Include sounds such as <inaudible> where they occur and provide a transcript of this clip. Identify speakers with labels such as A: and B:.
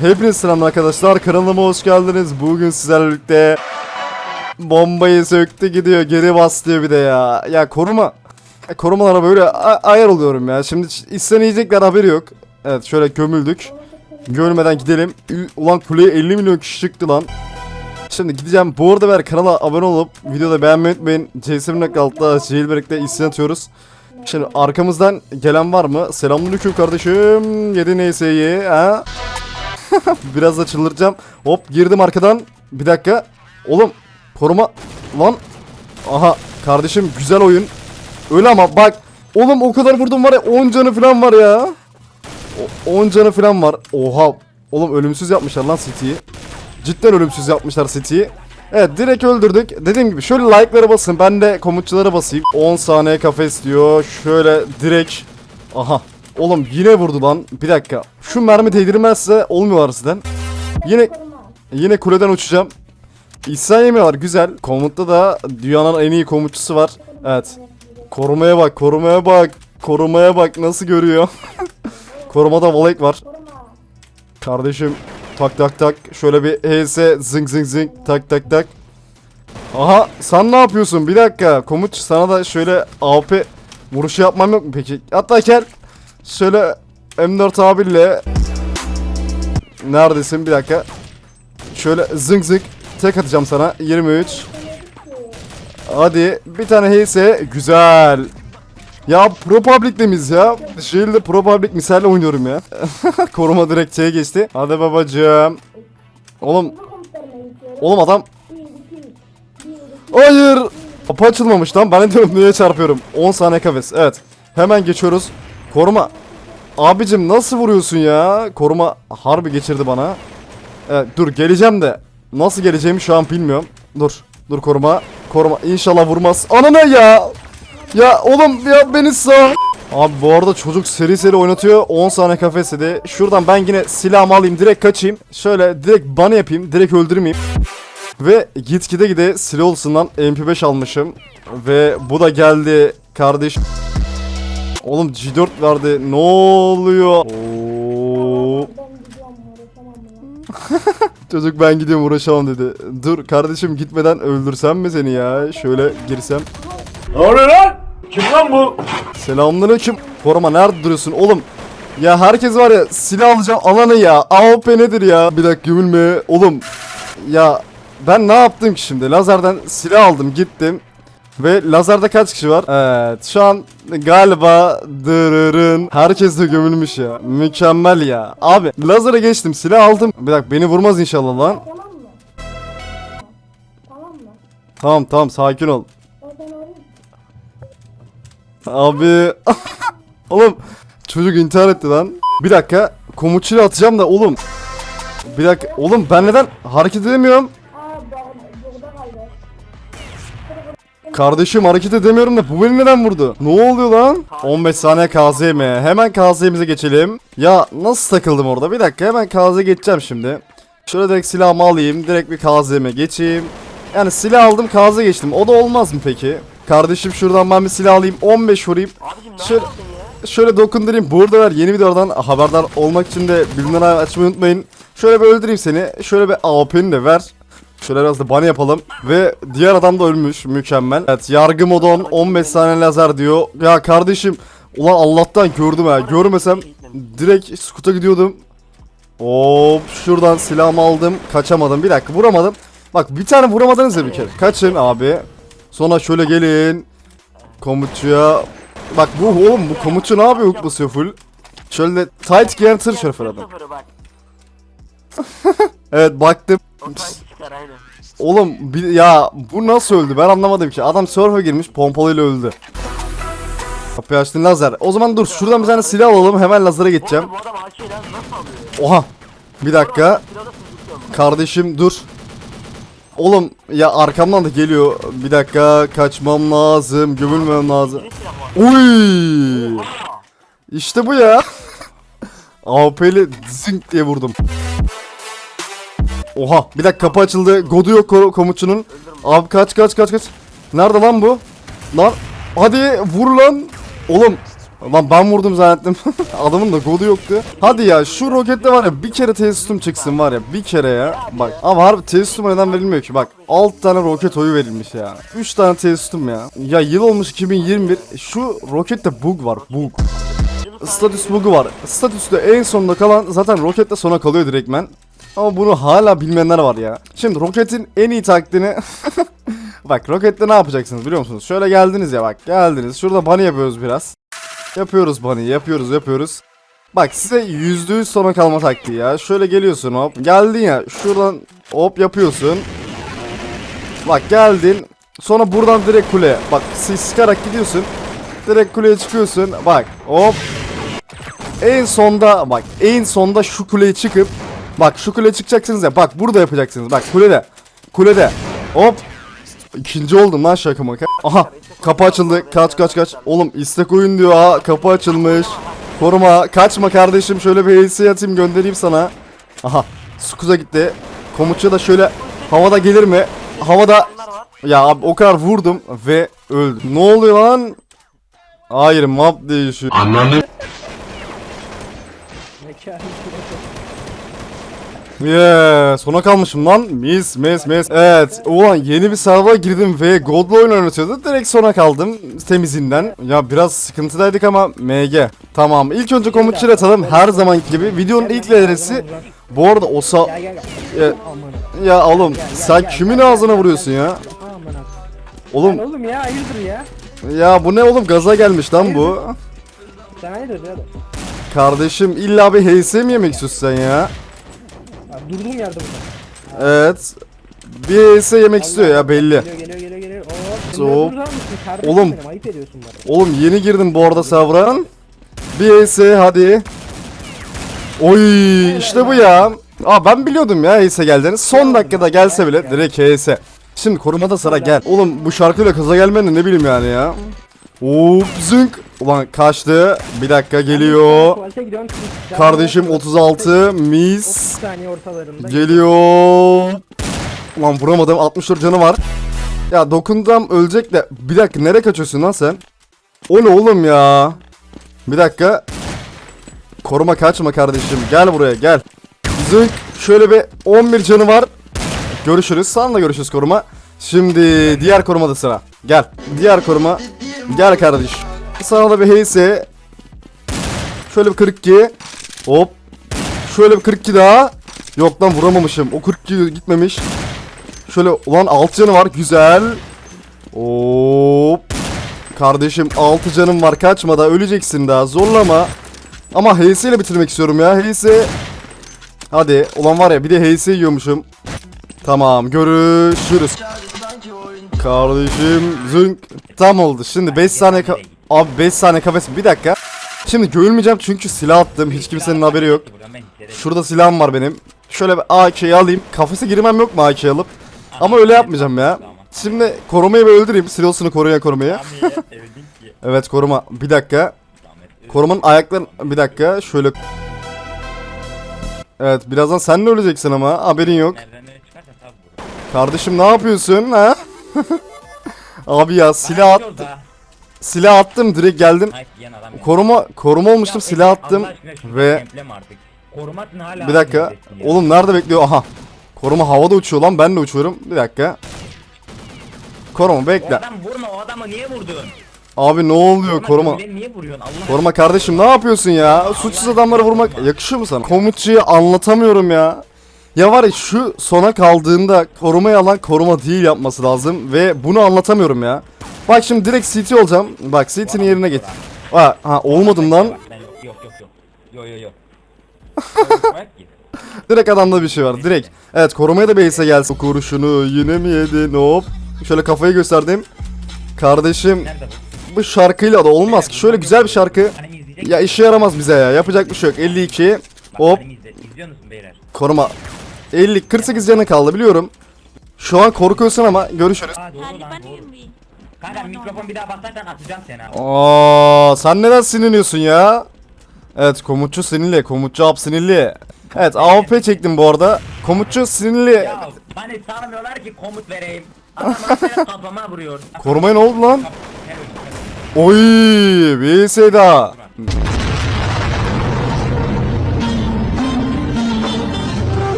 A: Hepiniz selamlar arkadaşlar. Kanalıma hoş geldiniz. Bugün sizlerle birlikte bombayı söktü gidiyor. Geri bastı bir de ya. Ya koruma. Ya korumalara böyle ayar oluyorum ya. Şimdi isten yiyecekler haberi yok. Evet şöyle gömüldük. Görmeden gidelim. Ulan kuleye 50 milyon kişi çıktı lan. Şimdi gideceğim. Bu arada ver kanala abone olup videoda beğenmeyi unutmayın. CS1.6'da jailbreak'te isyan atıyoruz. Şimdi arkamızdan gelen var mı? Selamünaleyküm kardeşim. 7 NS'yi ha? <laughs> Biraz da çıldıracağım. Hop girdim arkadan. Bir dakika. Oğlum koruma lan. Aha kardeşim güzel oyun. Öyle ama bak. Oğlum o kadar vurdum var ya 10 canı falan var ya. O- 10 canı falan var. Oha. Oğlum ölümsüz yapmışlar lan City'yi. Cidden ölümsüz yapmışlar City'yi. Evet direkt öldürdük. Dediğim gibi şöyle like'lara basın. Ben de komutçulara basayım. 10 saniye kafes diyor. Şöyle direkt. Aha. Oğlum yine vurdu lan. Bir dakika. Şu mermi değdirmezse olmuyor harbiden. Yine yine kuleden uçacağım. İhsan yemiyorlar güzel. Komutta da dünyanın en iyi komutçusu var. Evet. Korumaya bak, korumaya bak. Korumaya bak nasıl görüyor. <laughs> Korumada Valek var. Kardeşim tak tak tak şöyle bir HS zing zing zing tak tak tak. Aha sen ne yapıyorsun? Bir dakika. Komut sana da şöyle AP vuruşu yapmam yok mu peki? Hatta gel şöyle M4 abiyle Neredesin? Bir dakika. Şöyle zing zing tek atacağım sana. 23. Hadi bir tane HS güzel. Ya Pro Public'te miyiz ya? Shield'de Pro Public misali oynuyorum ya. <laughs> Koruma direkt şeye geçti. Hadi babacığım. Oğlum. Oğlum adam. Hayır. Kapı açılmamış lan. Ben de <laughs> niye çarpıyorum. 10 saniye kafes. Evet. Hemen geçiyoruz. Koruma. Abicim nasıl vuruyorsun ya? Koruma harbi geçirdi bana. Evet dur geleceğim de. Nasıl geleceğimi şu an bilmiyorum. Dur. Dur koruma. Koruma. İnşallah vurmaz. Anana ya. Ya oğlum ya beni sağ. Abi bu arada çocuk seri seri oynatıyor. 10 saniye kafes dedi. Şuradan ben yine silahımı alayım direkt kaçayım. Şöyle direkt bana yapayım. Direkt öldürmeyeyim. Ve gitgide gide silah olsundan MP5 almışım. Ve bu da geldi kardeş. Oğlum G4 verdi. Ne oluyor? Oo. <laughs> Çocuk ben gidiyorum uğraşamam dedi. Dur kardeşim gitmeden öldürsem mi seni ya? Şöyle girsem.
B: Ne oluyor lan? Kim lan bu?
A: Selamünaleyküm. Koruma nerede duruyorsun oğlum? Ya herkes var ya silah alacağım alanı ya. AWP nedir ya? Bir dakika gülme. Oğlum ya ben ne yaptım ki şimdi? Lazerden silah aldım gittim. Ve lazerde kaç kişi var? Evet şu an galiba dırırın herkes de gömülmüş ya. Mükemmel ya. Abi lazere geçtim silah aldım. Bir dakika beni vurmaz inşallah lan.
C: Tamam mı? Tamam mı?
A: Tamam tamam sakin ol. Abi. <laughs> oğlum çocuk intihar etti lan. Bir dakika komutçuyla atacağım da oğlum. Bir dakika oğlum ben neden hareket edemiyorum? Kardeşim hareket edemiyorum da bu beni neden vurdu? Ne oluyor lan? 15 saniye KZM. Hemen KZ'mize geçelim. Ya nasıl takıldım orada? Bir dakika hemen KZ geçeceğim şimdi. Şöyle direkt silahımı alayım. Direkt bir KZ'me geçeyim. Yani silah aldım KZ geçtim. O da olmaz mı peki? Kardeşim şuradan ben bir silah alayım. 15 vurayım. Şöyle, şöyle dokundurayım. Burada ver yeni videolardan haberdar olmak için de bildirimleri açmayı unutmayın. Şöyle bir öldüreyim seni. Şöyle bir AWP'ni de ver. Şöyle biraz da bana yapalım. Ve diğer adam da ölmüş. Mükemmel. Evet yargı modon 15 saniye lazer diyor. Ya kardeşim. Ulan Allah'tan gördüm ha. Görmesem direkt skuta gidiyordum. Hop şuradan silahımı aldım. Kaçamadım. Bir dakika vuramadım. Bak bir tane vuramadınız ya bir kere. Kaçın abi. Sonra şöyle gelin. Komutçuya. Bak bu oğlum bu komutçu ne yapıyor hook basıyor full. Şöyle tight giyen tır şoför adam. <laughs> Evet baktım.
D: Sanki çıkar aynen.
A: Oğlum bir, ya bu nasıl öldü ben anlamadım ki. Adam surf'a girmiş pompalıyla öldü. Kapıyı açtın lazer. O zaman dur şuradan bir tane silah alalım hemen lazere geçeceğim.
D: Bu adam AK lan nasıl alıyor?
A: Oha. Bir dakika. Kardeşim dur. Oğlum ya arkamdan da geliyor. Bir dakika kaçmam lazım. Gömülmem lazım. Uy. İşte bu ya. <laughs> AWP'li zink diye vurdum. Oha bir dakika kapı açıldı. Godu yok ko- komutçunun. Abi kaç kaç kaç kaç. Nerede lan bu? Lan hadi vur lan. Oğlum Lan ben vurdum zannettim. <laughs> Adamın da golü yoktu. Hadi ya şu rokette var ya bir kere tesistum çıksın var ya bir kere ya. Bak ama harbi tesistum neden verilmiyor ki? Bak 6 tane roket oyu verilmiş ya. 3 tane tesistum ya. Ya yıl olmuş 2021. Şu rokette bug var bug. Statüs bug'u var. Statüste en sonunda kalan zaten rokette sona kalıyor direktmen. Ama bunu hala bilmeyenler var ya. Şimdi roketin en iyi taktiğini <laughs> Bak rokette ne yapacaksınız biliyor musunuz? Şöyle geldiniz ya bak geldiniz. Şurada bunny yapıyoruz biraz. Yapıyoruz bunny yapıyoruz yapıyoruz. Bak size yüzde yüz sona kalma taktiği ya. Şöyle geliyorsun hop. Geldin ya şuradan hop yapıyorsun. Bak geldin. Sonra buradan direkt kuleye. Bak sı- sıkarak gidiyorsun. Direkt kuleye çıkıyorsun. Bak hop. En sonda bak en sonda şu kuleye çıkıp bak şu kuleye çıkacaksınız ya. Bak burada yapacaksınız. Bak kulede. Kulede. Hop. İkinci oldum lan şaka maka. Aha kapı açıldı. Kaç kaç kaç. Oğlum istek oyun diyor ha. Kapı açılmış. Koruma. Kaçma kardeşim. Şöyle bir HC atayım göndereyim sana. Aha. Skuza gitti. Komutçu da şöyle havada gelir mi? Havada ya abi o kadar vurdum ve öldüm. Ne oluyor lan? Hayır map değişiyor. Yeah, sona kalmışım lan. Mis mis mis. Evet, ulan yeni bir server'a girdim ve God'la oyun oynatıyordu. Direkt sona kaldım temizinden. Ya biraz sıkıntıdaydık ama MG. Tamam, ilk önce komutçu atalım her zaman gibi. Videonun ilk adresi bu arada o sa... Ya, ya oğlum sen kimin ağzına vuruyorsun ya? Oğlum
E: Oğlum ya hayırdır ya?
A: ya bu ne oğlum gaza gelmiş lan bu.
E: Sen hayırdır ya?
A: Kardeşim illa bir HS mi yemek istiyorsun sen ya?
E: Durduğum yerde burada.
A: Evet. Bir HS yemek istiyor ya belli.
E: Geliyor geliyor geliyor geliyor. Oo, mısın kardeşim
A: Oğlum.
E: benim ayıp ediyorsun bana.
A: Oğlum yeni girdim bu arada server'a. Bir HS hadi. Oy işte bu ya. Aa ben biliyordum ya HS geldiğini. Son dakikada gelse bile direkt HS. Şimdi korumada sıra gel. Oğlum bu şarkıyla kaza gelmeni ne bileyim yani ya. Hop zınk. Ulan kaçtı. Bir dakika geliyor. Kardeşim 36
E: 30
A: mis. Geliyor. Ulan vuramadım 64 canı var. Ya dokundum ölecek de. Bir dakika nereye kaçıyorsun lan sen? O ne oğlum ya? Bir dakika. Koruma kaçma kardeşim. Gel buraya gel. Zınk. Şöyle bir 11 canı var. Görüşürüz. Sana görüşürüz koruma. Şimdi diğer korumada sıra. Gel. Diğer koruma. Gel kardeş. Sana da bir heyse. Şöyle bir 42. Hop. Şöyle bir 42 daha. Yok lan vuramamışım. O 42 gitmemiş. Şöyle ulan 6 canı var. Güzel. Hop. Kardeşim 6 canım var. Kaçma da öleceksin daha. Zorlama. Ama HS ile bitirmek istiyorum ya. HS. Hadi. Ulan var ya bir de HS yiyormuşum. Tamam görüşürüz. Kardeşim zınk. Tam oldu. Şimdi 5 saniye Abi 5 saniye kafes. Bir dakika. Şimdi görülmeyeceğim çünkü silah attım. Hiç kimsenin haberi yok. Şurada silahım var benim. Şöyle bir AK'yi alayım. Kafese girmem yok mu AK'yi alıp? Ama öyle yapmayacağım ya. Şimdi korumayı bir öldüreyim. Silosunu koruyan korumayı. Evet koruma. Bir dakika. Korumanın ayakları... Bir dakika. Şöyle... Evet birazdan sen de öleceksin ama haberin yok. Kardeşim ne yapıyorsun ha? <laughs> Abi ya silah at, silah attım direkt geldim. Koruma koruma olmuştum silah attım ve bir dakika. Oğlum nerede bekliyor? Aha. Koruma havada uçuyor lan ben de uçuyorum. Bir dakika. Koruma bekle.
F: adam vurma o adamı niye vurdun?
A: Abi ne oluyor koruma?
F: Niye vuruyorsun Allah
A: Koruma kardeşim ne yapıyorsun ya? Suçsuz adamları vurmak yakışıyor mu sana? Komutçuyu anlatamıyorum ya. Ya var ya şu sona kaldığında korumayı alan koruma değil yapması lazım ve bunu anlatamıyorum ya. Bak şimdi direkt CT olacağım. Bak CT'nin yerine git. Ha, ha olmadım lan.
F: Ben yok yok yok yok. Yo yo yo. <laughs>
A: Direkt adamda bir şey var direkt. Evet korumaya da base'e gelsin. Kurşunu yine mi yedin hop. Şöyle kafayı gösterdim. Kardeşim
F: bu?
A: şarkıyla da olmaz ki. Şöyle güzel bir şarkı.
F: İzleyecek
A: Ya işe yaramaz bize ya. Yapacak bir şey yok. 52.
F: Bak,
A: Hop. Koruma. 50 48 canı kaldı biliyorum. Şu an korkuyorsun ama görüşürüz.
F: Aa doğru lan doğru. Kanka mikrofon bir daha basarsan atacağım seni ha.
A: Aa, sen neden sinirliyorsun ya? Evet komutçu sinirli, komutçu ab sinirli. Evet AWP çektim bu arada. Komutçu sinirli.
F: Ya bana sarmıyorlar ki komut vereyim. Adamlar böyle kafama vuruyor.
A: Korumaya ne oldu lan? Oy, bir daha.